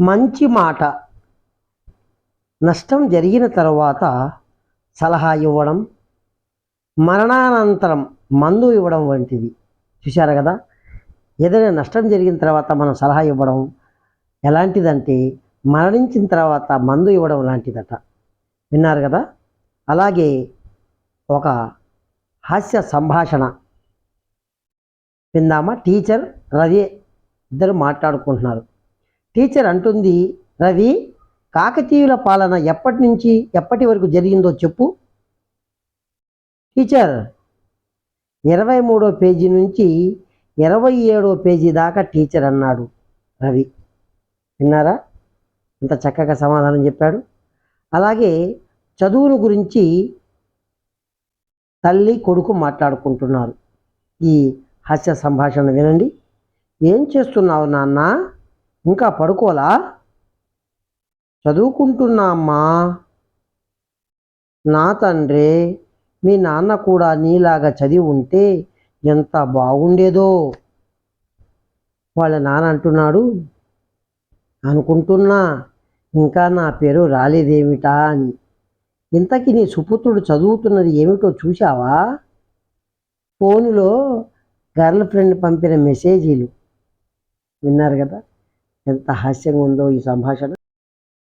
మంచి మాట. నష్టం జరిగిన తర్వాత సలహా ఇవ్వడం మరణానంతరం మందు ఇవ్వడం వంటిది. చూశారు కదా? ఏదైనా నష్టం జరిగిన తర్వాత మనం సలహా ఇవ్వడం ఎలాంటిదంటే మరణించిన తర్వాత మందు ఇవ్వడం లాంటిదట. విన్నారు కదా? అలాగే ఒక హాస్య సంభాషణ. విందామా? టీచర్ రవి ఇద్దరు మాట్లాడుకుంటున్నారు. టీచర్ అంటుంది రవి కాకతీయుల పాలన ఎప్పటి నుంచి ఎప్పటి వరకు జరిగిందో చెప్పు. టీచర్ ఇరవై మూడో పేజీ నుంచి ఇరవై ఏడో పేజీ దాకా టీచర్ అన్నాడు రవి. విన్నారా? ఇంత చక్కగా సమాధానం చెప్పాడు. అలాగే చదువును గురించి తల్లి కొడుకు మాట్లాడుకుంటున్నారు. ఈ హాస్య సంభాషణ వినండి. ఏం చేస్తున్నావు నాన్న? ఇంకా పడుకోలా చదువుకుంటున్నా అమ్మా. నా తండ్రి మీ నాన్న కూడా నీలాగా చదివి ఉంటే ఎంత బాగుండేదో. వాళ్ళ నాన్న అంటున్నాడు. అనుకుంటున్నా ఇంకా నా పేరు రాలేదేమిటా అని. ఇంతకీ నీ సుపుత్రుడు చదువుతున్నది ఏమిటో చూశావా? ఫోనులో గర్ల్ ఫ్రెండ్ పంపిన మెసేజీలు. విన్నారు కదా? ఎంత హాస్యంగా ఉందో ఈ సంభాషణ.